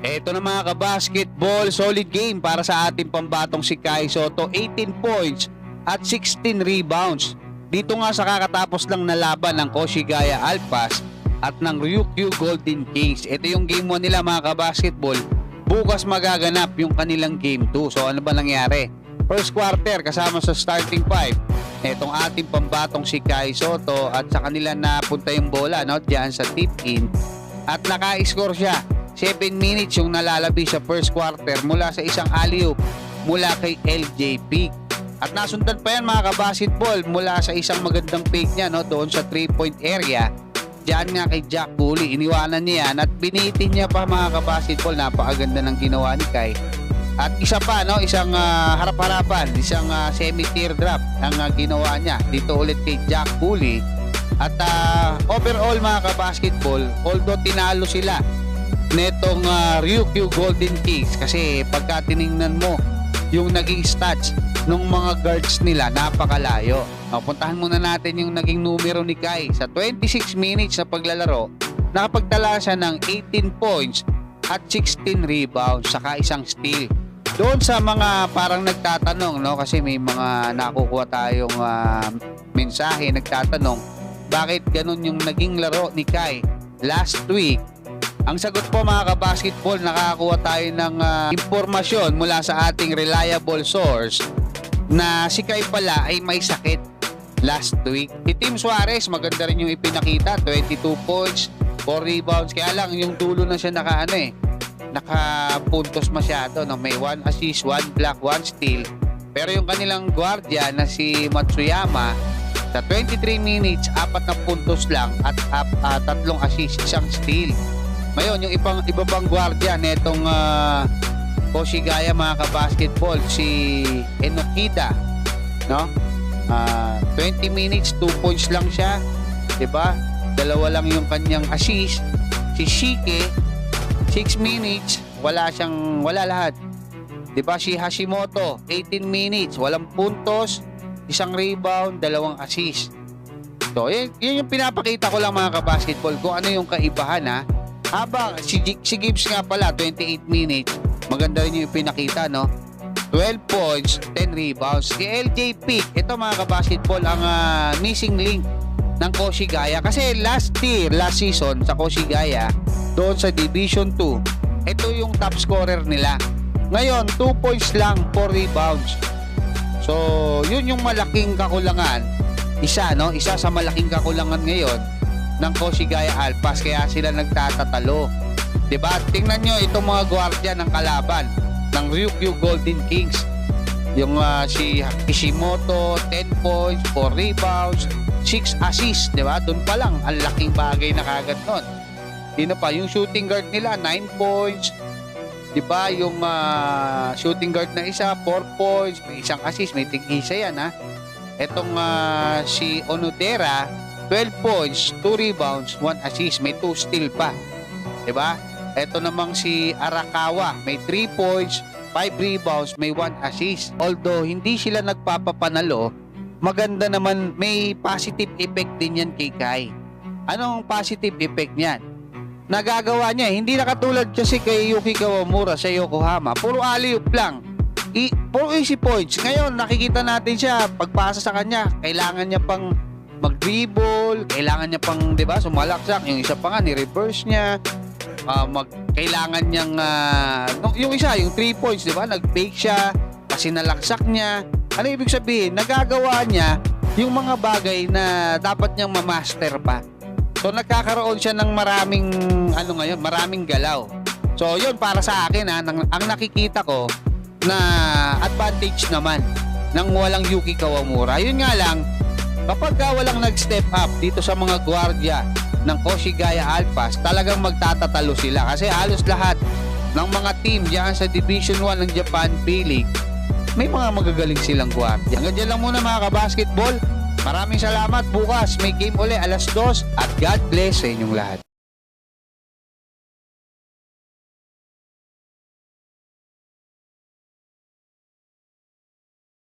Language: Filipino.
Eto na mga kabasketball, solid game para sa ating pambatong si Kai Soto. 18 points at 16 rebounds. Dito nga sa kakatapos lang na laban ng Koshigaya Alpas at ng Ryukyu Golden Kings. Ito yung game 1 nila mga kabasketball. Bukas magaganap yung kanilang game 2. So ano ba nangyari? First quarter kasama sa starting 5. Etong ating pambatong si Kai Soto at sa kanila napunta yung bola no, diyan sa tip in at naka-score siya 7 minutes yung nalalabi sa first quarter mula sa isang alley-oop mula kay LJ Peak. At nasundan pa yan mga kabasketball mula sa isang magandang fake niya no, doon sa 3-point area. Diyan nga kay Jack Bully, iniwanan niya yan at binitin niya pa mga kabasketball. Napakaganda ng ginawa ni Kai. At isa pa, no, isang ah, harap-harapan, isang uh, semi-teardrop ang ah, ginawa niya dito ulit kay Jack Bully. At ah, overall mga kabasketball, although tinalo sila netong uh, Ryukyu Golden Kings kasi pagka tiningnan mo yung naging stats ng mga guards nila napakalayo. O, puntahan muna natin yung naging numero ni Kai. Sa 26 minutes na paglalaro, nakapagtala siya ng 18 points at 16 rebounds saka isang steal. Doon sa mga parang nagtatanong no kasi may mga nakukuha tayong ah, mensahe nagtatanong bakit ganun yung naging laro ni Kai last week ang sagot po mga kabasketball, nakakakuha tayo ng ah, impormasyon mula sa ating reliable source na si Kai pala ay may sakit last week. Si Tim Suarez, maganda rin yung ipinakita, 22 points, 4 rebounds. Kaya lang, yung dulo na siya naka ano eh, nakapuntos masyado. No? May 1 assist, 1 block, 1 steal. Pero yung kanilang gwardiya na si Matsuyama, sa 23 minutes, apat na puntos lang at ah, tatlong assist, isang steal. Ngayon, yung ibang iba pang gwardiya netong uh, Koshigaya mga kabasketball, si Enokida, no? Ah, 20 minutes, 2 points lang siya, 'di ba? Dalawa lang yung kanyang assist. Si Shike, 6 minutes, wala siyang wala lahat. 'Di ba si Hashimoto, 18 minutes, walang puntos, isang rebound, dalawang assist. So, yun, yun yung pinapakita ko lang mga kabasketball kung ano yung kaibahan ha. Habang si, si Gibbs nga pala, 28 minutes, maganda rin yung pinakita, no? 12 points, 10 rebounds. Si LJ Peak, ito mga kabasketball, ang ah, missing link ng Koshigaya. Kasi last year, last season sa Koshigaya, doon sa Division 2, ito yung top scorer nila. Ngayon, 2 points lang, 4 rebounds. So, yun yung malaking kakulangan. Isa, no? Isa sa malaking kakulangan ngayon ng Koshigaya Alpas kaya sila nagtatatalo. 'Di ba? Tingnan nyo itong mga gwardiya ng kalaban ng Ryukyu Golden Kings. Yung ah, si Kishimoto, 10 points, 4 rebounds, 6 assists, 'di ba? Doon pa lang ang laking bagay na kagad noon. Sino pa yung shooting guard nila 9 points. 'Di ba? Yung ah, shooting guard na isa 4 points, may isang assist, may tig-isa yan ha. Etong ah, si Onodera 12 points, 2 rebounds, 1 assist, may 2 steal pa. ba? Ito namang si Arakawa, may 3 points, 5 rebounds, may 1 assist. Although hindi sila nagpapapanalo, maganda naman may positive effect din yan kay Kai. Anong positive effect niyan? Nagagawa niya, hindi na katulad kasi kay Yuki Kawamura sa Yokohama. Puro alley-oop lang. I, puro easy points. Ngayon, nakikita natin siya, pagpasa sa kanya, kailangan niya pang mag-dribble, kailangan niya pang, 'di ba, sumalaksak. Yung isa pa nga ni-reverse niya. Ah, mag kailangan niyang ah, no, yung isa, yung 3 points, 'di ba? Nag-fake siya kasi nalaksak niya. Ano ibig sabihin? Nagagawa niya yung mga bagay na dapat niyang ma-master pa. So nagkakaroon siya ng maraming ano ngayon, maraming galaw. So yun para sa akin ha, nang, ang nakikita ko na advantage naman ng walang Yuki Kawamura. Yun nga lang, kapag ka walang nag-step up dito sa mga gwardiya ng Koshigaya Alpas, talagang magtatatalo sila kasi halos lahat ng mga team diyan sa Division 1 ng Japan P-League may mga magagaling silang gwardiya. Hanggang dyan lang muna mga kabasketball. Maraming salamat. Bukas may game uli alas 2 at God bless sa inyong lahat.